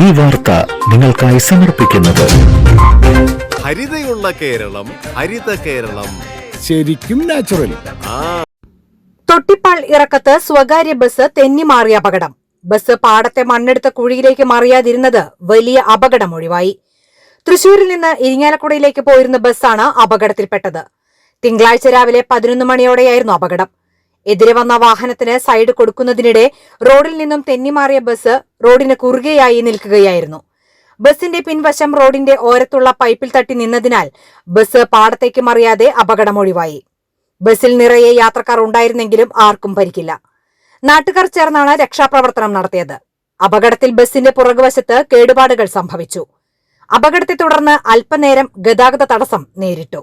ഈ വാർത്ത നിങ്ങൾക്കായി സമർപ്പിക്കുന്നത്. ഹരിതയുള്ള കേരളം ഹരിത കേരളം. ശരിക്കും നാച്ചുറൽ തൊട്ടിപ്പാൾ ഇറക്കത്ത് സ്വകാര്യ ബസ് തെന്നിമാറിയ അപകടം. ബസ് പാടത്തെ മണ്ണെടുത്ത കുഴിയിലേക്ക് മറിയാതിരുന്നത് വലിയ അപകടം ഒഴിവായി. തൃശൂരിൽ നിന്ന് ഇരിങ്ങാലക്കുടയിലേക്ക് പോയിരുന്ന ബസ്സാണ് അപകടത്തിൽപ്പെട്ടത്. തിങ്കളാഴ്ച രാവിലെ പതിനൊന്ന് മണിയോടെയായിരുന്നു അപകടം. എതിരെ വന്ന വാഹനത്തിന് സൈഡ് കൊടുക്കുന്നതിനിടെ റോഡിൽ നിന്നും തെന്നിമാറിയ ബസ് റോഡിന് കുറുകെയായി നിൽക്കുകയായിരുന്നു. ബസിന്റെ പിൻവശം റോഡിന്റെ ഓരത്തുള്ള പൈപ്പിൽ തട്ടി നിന്നതിനാൽ ബസ് പാടത്തേക്ക് മറിയാതെ അപകടമൊഴിവായി ബസിൽ നിറയെ യാത്രക്കാർ ഉണ്ടായിരുന്നെങ്കിലും ആർക്കും പരിക്കില്ല. നാട്ടുകാർ ചേർന്നാണ് രക്ഷാപ്രവർത്തനം നടത്തിയത്. അപകടത്തിൽ ബസിന്റെ പുറകുവശത്ത് കേടുപാടുകൾ സംഭവിച്ചു. അപകടത്തെ തുടർന്ന് അല്പനേരം ഗതാഗത തടസ്സം നേരിട്ടു.